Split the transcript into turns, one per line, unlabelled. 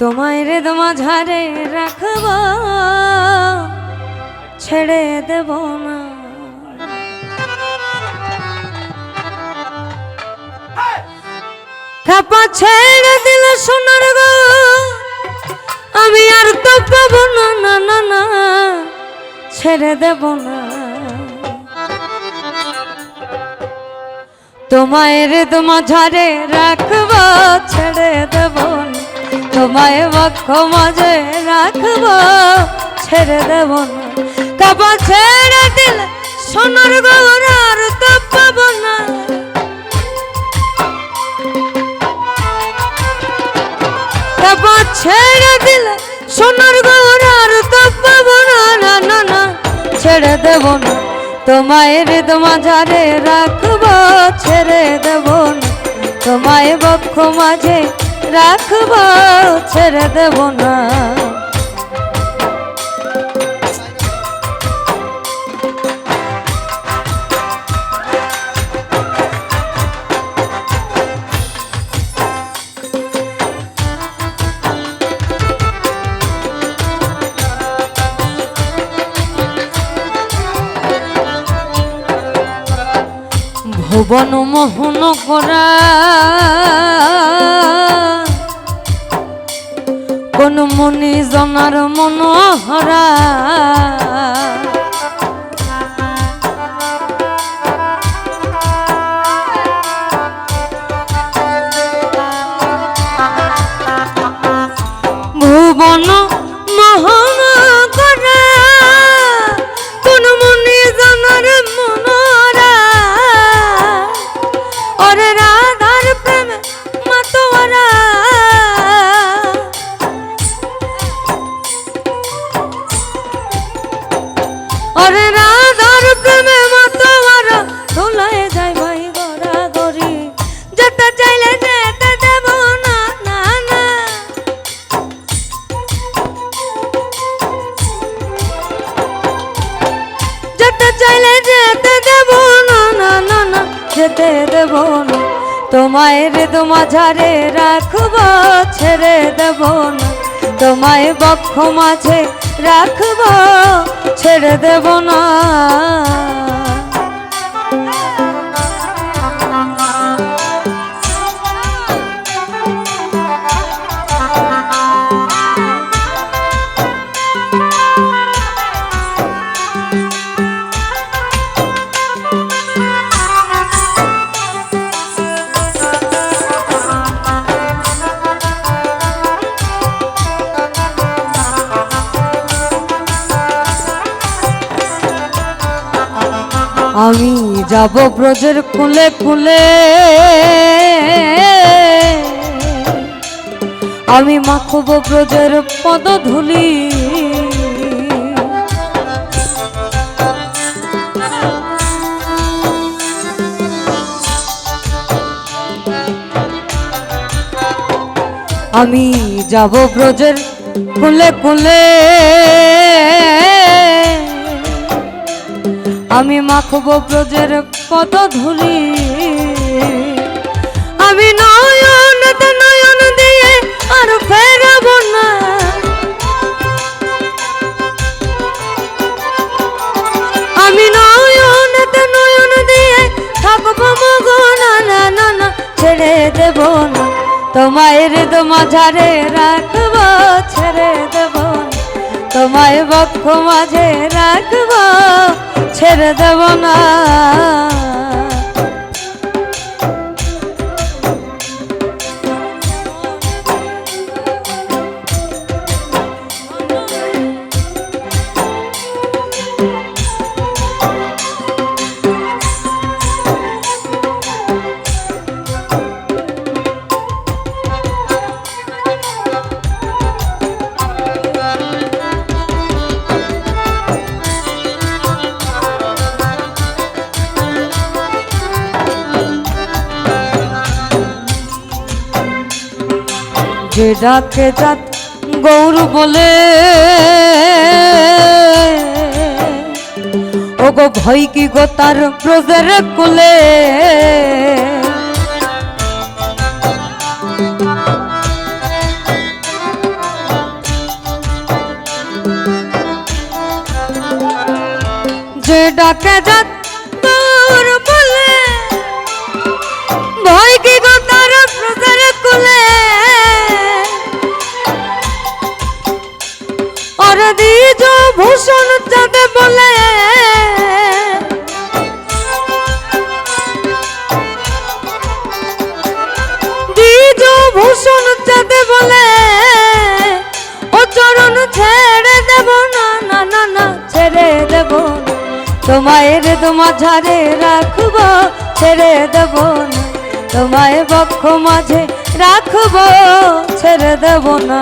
তোমায় রে তোমা ঝাড়ে রাখব, ছেড়ে দেব না। খাপা ছেড়ে দিল সোনার গো, আমি আর তো পাবো না না না না, ছেড়ে দেব না। তোমায় রে তোমা ঝাড়ে রাখব, ছেড়ে দেব না। তোমায় বক্ষ মাঝে রাখব, ছেড়ে দেব না। কাপা ছেড়ে দিলে সোনার গৌর আর তো পাবো না। কাপা ছেড়ে দিলে সোনার গৌর আর তো পাবো না না না না, ছেড়ে দেব না। তোমায় রে তোমা ঝাড়ে রাখব, ছেড়ে দেব না। তোমায় বক্ষ মাঝে রাখব ছেড়ে দেব না। ভুবন মোহন করা কোন মনি জনার মনোহরা। যেতে দেব, না না না না, খেতে দেব না। তোমায় রে তোমা ঝাড়ে রাখব, ছেড়ে দেব না। তোমায় বক্ষ মাঝে রাখব, ছেড়ে দেব না। আমি যাব ব্রজের কুলে কুলে। আমি মাখব ব্রজের পদ ধুলি আমি যাব ব্রজের কুলে কুলে। আমি মাখব ব্রজের পদ ধুলি। আমি নয়ন নয়ন দিয়ে আর ফেরব না। আমি নয়ন নয়ন দিয়ে থাকব মগো, না না না ছেড়ে দেব না। তোমায় রে তোমা ঝাড়ে রাখব, ছেড়ে দেব তোমায় বক্ষ মাঝে রাখব ছেড়ে দেব না। যে ডাকে জাত গৌর বলে। ওগো ভয় কি গো তার ব্রজের কুলে? যে ডাকে জাত তোমায়ের মাঝারে রাখব ছেড়ে দেব না। তোমায় বক্ষ মাঝে রাখব ছেড়ে দেব না।